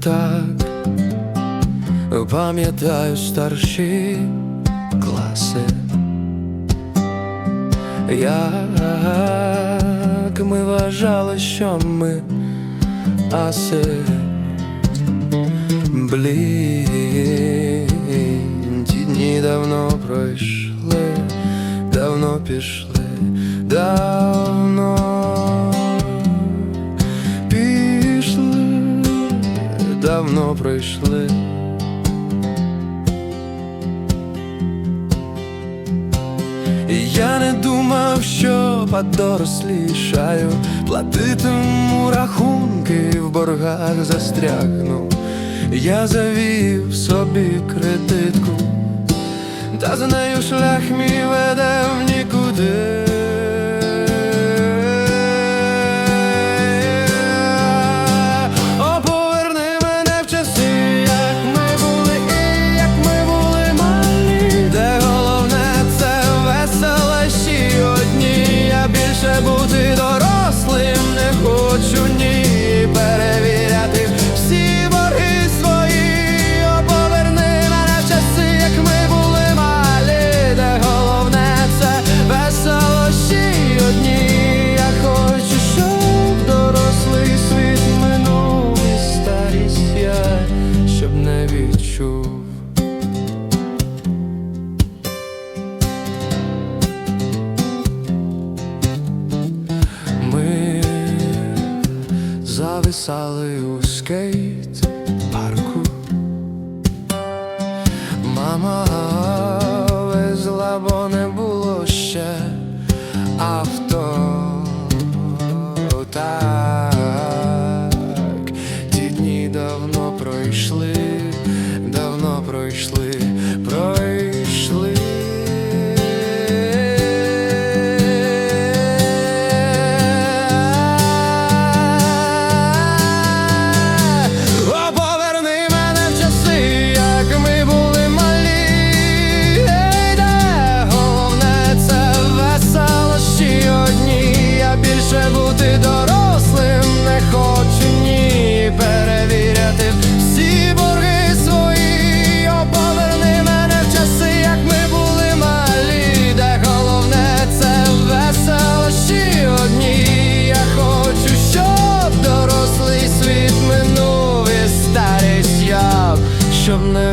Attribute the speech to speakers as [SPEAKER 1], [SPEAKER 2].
[SPEAKER 1] так. Пам'ятаю старші класи, як ми вважали, що ми аси. Ті дні давно пройшли, давно пішли. давно давно пройшли. І Я не думав, що подорослішаю, платитиму рахунки в боргах застрягну. Я завів собі кредитку, та за нею шлях мій веде в нікуди. Веселощі одні. Я більше бути дорослим не хочу ні перевіряти всі борги свої. О, поверни мене в часи, як ми були малі, де головне це веселощі одні. Я хочу, щоб дорослий світ минув і старість я, щоб не відчув. Зависали у скейт парку. Мама везла, бо не було ще авто. Так, ті дні давно пройшли, давно пройшли, щоб не.